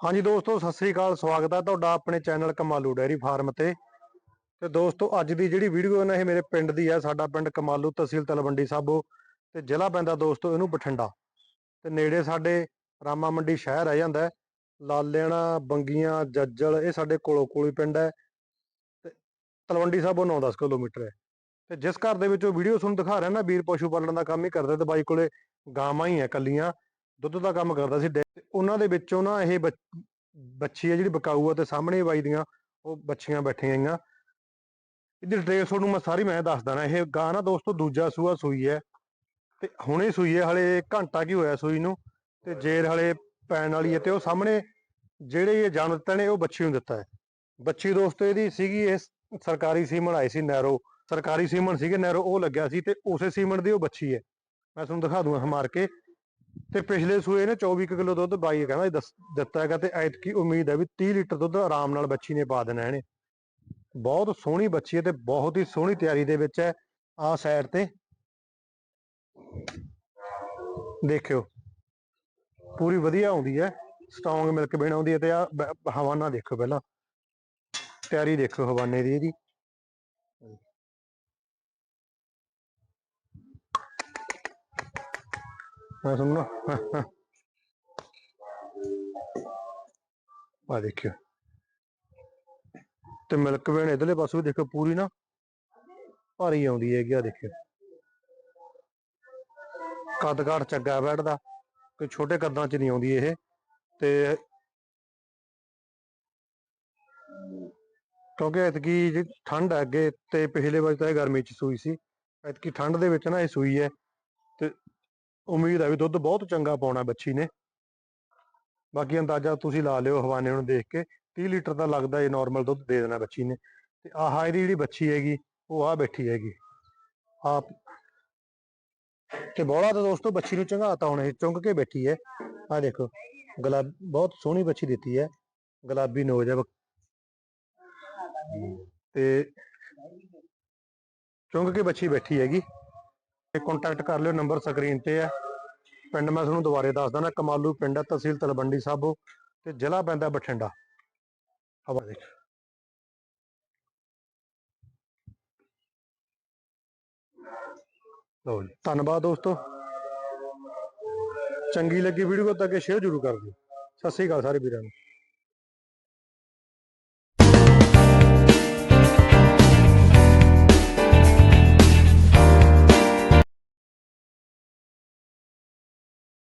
ਹਾਂਜੀ ਦੋਸਤੋ, ਸਤਿ ਸ੍ਰੀ ਅਕਾਲ, ਸਵਾਗਤ ਹੈ ਤੁਹਾਡਾ ਆਪਣੇ ਚੈਨਲ ਕਮਾਲੂ ਡੈਰੀ ਫਾਰਮ ਤੇ। ਤੇ ਦੋਸਤੋ, ਅੱਜ ਦੀ ਜਿਹੜੀ ਵੀਡੀਓ ਨਾ, ਇਹ ਮੇਰੇ ਪਿੰਡ ਦੀ ਹੈ, ਸਾਡਾ ਪਿੰਡ ਕਮਾਲੂ ਤਹਿਸੀਲ ਤਲਵੰਡੀ ਸਾਬੋ ਤੇ ਜ਼ਿਲ੍ਹਾ ਪੈਂਦਾ ਦੋਸਤੋ ਇਹਨੂੰ ਬਠਿੰਡਾ। ਤੇ ਨੇੜੇ ਸਾਡੇ ਰਾਮਾ ਮੰਡੀ ਸ਼ਹਿਰ ਆ ਜਾਂਦਾ ਲਾਲੇਣਾ, ਬੰਗੀਆਂ, ਜੱਜਲ, ਇਹ ਸਾਡੇ ਕੋਲੋਂ ਕੋਲੀ ਪਿੰਡ ਹੈ। ਤੇ ਤਲਵੰਡੀ ਸਾਬੋ 9-10 ਕਿਲੋਮੀਟਰ ਹੈ। ਤੇ ਜਿਸ ਘਰ ਦੇ ਵਿੱਚ ਉਹ ਵੀਡੀਓ ਤੁਹਾਨੂੰ ਦਿਖਾ ਰਿਹਾ ਨਾ, ਵੀਰ ਪਸ਼ੂ ਪਾਲਣ ਦਾ ਕੰਮ ਹੀ ਕਰਦਾ, ਤੇ ਬਾਈ ਕੋਲੇ ਗਾਵਾਂ ਹੀ ਹੈ ਕੱਲੀਆਂ ਦੁੱਧ ਦਾ ਕੰਮ ਕਰਦਾ ਸੀ ਡੈ- ਤੇ ਉਹਨਾਂ ਦੇ ਵਿੱਚੋਂ ਨਾ ਇਹ ਬੱਚੀ ਹੈ ਜਿਹੜੀ ਬਕਾਊ ਆ ਤੇ ਸਾਹਮਣੇ ਬਾਈ ਦੀਆਂ ਉਹ ਬੱਚੀਆਂ ਬੈਠੀਆਂ ਆਈਆਂ। ਇਹਦੀ ਡਿਟੇਲ ਤੁਹਾਨੂੰ ਮੈਂ ਸਾਰੀ ਮੈਂ ਦੱਸ ਦਣਾ ਇਹ ਗਾਂ ਨਾ ਦੋਸਤੋ ਦੂਜਾ ਸੂਆ ਸੂਈ ਹੈ ਤੇ ਹੁਣੇ ਸੂਈ ਹੈ, ਹਲੇ ਘੰਟਾ ਕੀ ਹੋਇਆ ਸੂਈ ਨੂੰ ਤੇ ਜੇਰ ਹਲੇ ਪੈਣ ਵਾਲੀ ਹੈ ਤੇ ਉਹ ਸਾਹਮਣੇ ਜਿਹੜੇ ਇਹ ਜਾਨ ਦਿੱਤੇ ਨੇ ਉਹ ਬੱਚੀ ਨੂੰ ਦਿੱਤਾ ਹੈ। ਬੱਚੀ ਦੋਸਤੋ ਇਹਦੀ ਸੀਗੀ, ਇਹ ਸਰਕਾਰੀ ਸੀਮਨ ਆਈ ਸੀ ਨੈਰੋ। ਸਰਕਾਰੀ ਸੀਮਨ ਸੀਗੇ ਨੈਰੋ, ਉਹ ਲੱਗਿਆ ਸੀ ਤੇ ਉਸੇ ਸੀਮਨ ਦੀ ਉਹ ਬੱਚੀ ਹੈ। ਮੈਂ ਤੁਹਾਨੂੰ ਦਿਖਾ ਦੂੰਗਾ ਮਾਰ ਕੇ। ਤੇ ਪਿਛਲੇ ਸੂਏ ਨੇ 24 ਕੁ ਕਿਲੋ ਦੁੱਧ ਬਾਈ ਕਹਿੰਦਾ ਸੀ ਦਿੱਤਾ ਹੈਗਾ ਤੇ ਐਤਕੀ ਉਮੀਦ ਹੈ ਵੀ 30 ਲੀਟਰ ਦੁੱਧ ਆਰਾਮ ਨਾਲ ਬੱਚੀ ਨੇ ਪਾ ਦੇਣਾ ਇਹਨੇ। ਬਹੁਤ ਸੋਹਣੀ ਬੱਚੀ ਹੈ ਤੇ ਬਹੁਤ ਹੀ ਸੋਹਣੀ ਤਿਆਰੀ ਦੇ ਵਿੱਚ ਹੈ ਆ ਸਾਈਡ ਤੇ। ਦੇਖਿਓ, ਪੂਰੀ ਵਧੀਆ ਆਉਂਦੀ ਹੈ, ਸਟਰੋਂਗ ਮਿਲਕ ਬਣ ਆਉਂਦੀ ਹੈ ਤੇ ਆ ਹਵਾਨਾ ਦੇਖੋ ਪਹਿਲਾਂ। ਤਿਆਰੀ ਦੇਖੋ ਹਵਾਨੇ ਦੀ ਇਹਦੀ। ਮੈਂ ਸੁਣਨਾ? ਆ ਦੇਖਿਓ। ਤੇ ਮਿਲਕ ਵੇਣ ਇਧਰਲੇ ਪਾਸੇ ਵੀ ਦੇਖੋ ਪੂਰੀ ਨਾ, ਭਾਰੀ ਆਉਂਦੀ ਹੈਗੀ ਆ ਦੇਖਿਓ। ਕੱਦ ਕਾਠ ਚੱਗਾ ਬੈਠਦਾ, ਕੋਈ ਛੋਟੇ ਕੱਦਾਂ ਚ ਨਹੀਂ ਆਉਂਦੀ ਇਹ। ਤੇ ਕਿਉਂਕਿ ਐਤਕੀ ਜੀ ਠੰਡ ਹੈ ਅੱਗੇ, ਤੇ ਪਿਛਲੇ ਵਾਰ ਤਾਂ ਇਹ ਗਰਮੀ ਚ ਸੂਈ ਸੀ। ਐਤਕੀ ਠੰਡ ਦੇ ਵਿੱਚ ਨਾ ਇਹ ਸੂਈ ਹੈ। ਤੇ ਉਮੀਦ ਹੈ ਵੀ ਦੁੱਧ ਬਹੁਤ ਚੰਗਾ ਪਾਉਣਾ ਬੱਚੀ ਨੇ। ਬਾਕੀ ਅੰਦਾਜ਼ਾ ਤੁਸੀਂ ਲਾ ਲਿਓ ਹਵਾਨੇ ਨੂੰ ਦੇਖ ਕੇ 30 ਲੀਟਰ ਦਾ ਲੱਗਦਾ ਇਹ ਨਾਰਮਲ ਦੁੱਧ ਦੇ ਦੇਣਾ ਬੱਚੀ ਨੇ। ਤੇ ਆਹ ਇਹਦੀ ਜਿਹੜੀ ਬੱਚੀ ਹੈਗੀ, ਉਹ ਆ ਬੈਠੀ ਹੈਗੀ। ਆਪ ਤੇ ਬੋਲਾ ਤਾਂ ਦੋਸਤੋ ਬੱਚੀ ਨੂੰ ਚੰਗਾਤਾ ਹੁਣ ਇਹ ਚੁੰਗ ਕੇ ਬੈਠੀ ਹੈ। ਆ ਦੇਖੋ, ਗੁਲਾਬ ਬਹੁਤ ਸੋਹਣੀ ਬੱਚੀ ਦਿੱਤੀ ਹੈ। ਗੁਲਾਬੀ ਨੋਜ ਹੈ ਤੇ ਚੁੰਗ ਕੇ ਬੱਚੀ ਬੈਠੀ ਹੈਗੀ। ਤੇ ਕੰਟੈਕਟ ਕਰ ਲਿਓ ਨੰਬਰ ਸਕਰੀਨ ਤੇ ਹੈ। ਪਿੰਡ ਮੈਂ ਤੁਹਾਨੂੰ ਦੁਬਾਰੇ ਦੱਸ ਦਿੰਦਾ, ਕਮਾਲੂ ਪਿੰਡ ਹੈ, ਤਹਿਸੀਲ ਤਲਵੰਡੀ ਸਾਬੋ ਤੇ ਜ਼ਿਲ੍ਹਾ ਪੈਂਦਾ ਬਠਿੰਡਾ। ਹਵਾ ਦੇਖ। ਲਓ ਜੀ, ਧੰਨਵਾਦ ਦੋਸਤੋ। ਚੰਗੀ ਲੱਗੀ ਵੀਡੀਓ ਤਾਂ ਅੱਗੇ ਸ਼ੇਅਰ ਜ਼ਰੂਰ ਕਰ ਦਿਓ। ਸਤਿ ਸ੍ਰੀ ਅਕਾਲ ਸਾਰੇ ਵੀਰਾਂ ਨੂੰ।